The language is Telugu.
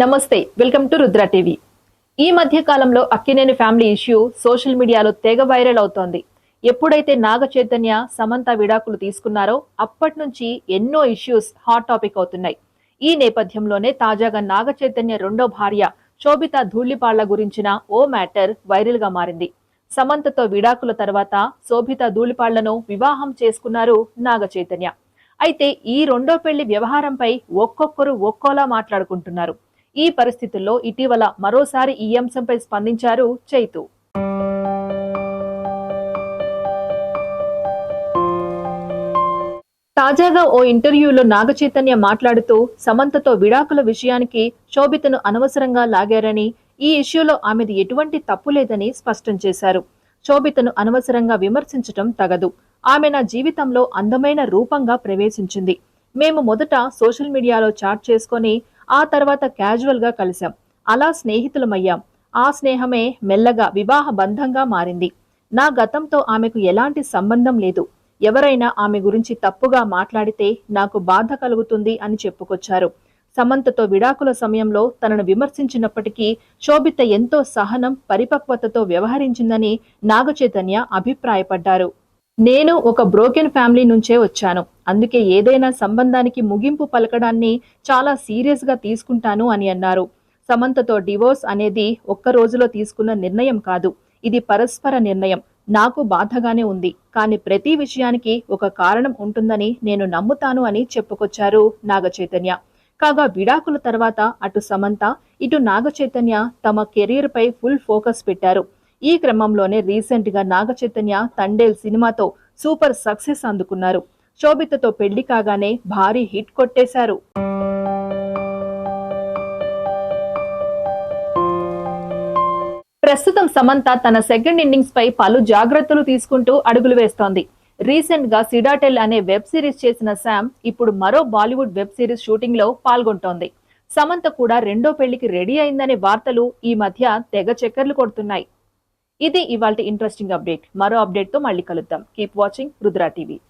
నమస్తే వెల్కమ్ టు రుద్ర టీవీ. ఈ మధ్య కాలంలో అక్కినేని ఫ్యామిలీ ఇష్యూ సోషల్ మీడియాలో తెగ వైరల్ అవుతోంది. ఎప్పుడైతే నాగ చైతన్య సమంత విడాకులు తీసుకున్నారో అప్పటి నుంచి ఎన్నో ఇష్యూస్ హాట్ టాపిక్ అవుతున్నాయి. ఈ నేపథ్యంలోనే తాజాగా నాగ చైతన్య రెండో భార్య శోభిత ధూళిపాళ్ళ గురించిన ఓ మ్యాటర్ వైరల్గా మారింది. సమంతతో విడాకుల తర్వాత శోభిత ధూళిపాళ్ళను వివాహం చేసుకున్నారు నాగ చైతన్య. అయితే ఈ రెండో పెళ్ళి వ్యవహారంపై ఒక్కొక్కరు ఒక్కోలా మాట్లాడుకుంటున్నారు. ఈ పరిస్థితుల్లో ఇటీవల మరోసారి ఈ అంశంపై స్పందించారు చైతు. తాజాగా ఓ ఇంటర్వ్యూలో నాగచైతన్య మాట్లాడుతూ సమంతతో విడాకుల విషయానికి శోభితను అనవసరంగా లాగారని ఈ ఇష్యూలో ఆమెది ఎటువంటి తప్పు లేదని స్పష్టం చేశారు. శోభితను అనవసరంగా విమర్శించటం తగదు. ఆమె నా జీవితంలో అందమైన రూపంగా ప్రవేశించింది. మేము మొదట సోషల్ మీడియాలో చాట్ చేసుకొని ఆ తర్వాత క్యాజువల్గా కలిశాం. అలా స్నేహితులమయ్యాం. ఆ స్నేహమే మెల్లగా వివాహ బంధంగా మారింది. నా గతంతో ఆమెకు ఎలాంటి సంబంధం లేదు. ఎవరైనా ఆమె గురించి తప్పుగా మాట్లాడితే నాకు బాధ కలుగుతుంది అని చెప్పుకొచ్చారు. సమంతతో విడాకుల సమయంలో తనను విమర్శించినప్పటికీ శోభిత ఎంతో సహనం పరిపక్వతతో వ్యవహరించిందని నాగచైతన్య అభిప్రాయపడ్డారు. నేను ఒక బ్రోకెన్ ఫ్యామిలీ నుంచే వచ్చాను. అందుకే ఏదైనా సంబంధానికి ముగింపు పలకడాన్ని చాలా సీరియస్గా తీసుకుంటాను అని అన్నారు. సమంతతో డివోర్స్ అనేది ఒక్క రోజులో తీసుకున్న నిర్ణయం కాదు. ఇది పరస్పర నిర్ణయం. నాకు బాధగానే ఉంది. కానీ ప్రతి విషయానికి ఒక కారణం ఉంటుందని నేను నమ్ముతాను అని చెప్పుకొచ్చారు నాగ చైతన్య కాగా విడాకుల తర్వాత అటు సమంత ఇటు నాగ చైతన్య తమ కెరీర్పై ఫుల్ ఫోకస్ పెట్టారు. ఈ క్రమంలోనే రీసెంట్గా నాగ చైతన్య తండేల్ సినిమాతో సూపర్ సక్సెస్ అందుకున్నారు. శోభితతో పెళ్ళి కాగానే భారీ హిట్ కొట్టేశారు. ప్రస్తుతం సమంత తన సెకండ్ ఇన్నింగ్స్ పై పలు జాగ్రత్తలు తీసుకుంటూ అడుగులు వేస్తోంది. రీసెంట్గా సిడాటెల్ అనే వెబ్ సిరీస్ చేసిన శామ్ ఇప్పుడు మరో బాలీవుడ్ వెబ్ సిరీస్ షూటింగ్లో పాల్గొంటోంది. సమంత కూడా రెండో పెళ్ళికి రెడీ అయిందనే వార్తలు ఈ మధ్య తెగ చక్కర్లు కొడుతున్నాయి. ఇది ఇవాళ ఇంట్రెస్టింగ్ అప్డేట్ మరో అప్డేట్తో మళ్ళీ కలుద్దాం. Keep watching Rudra TV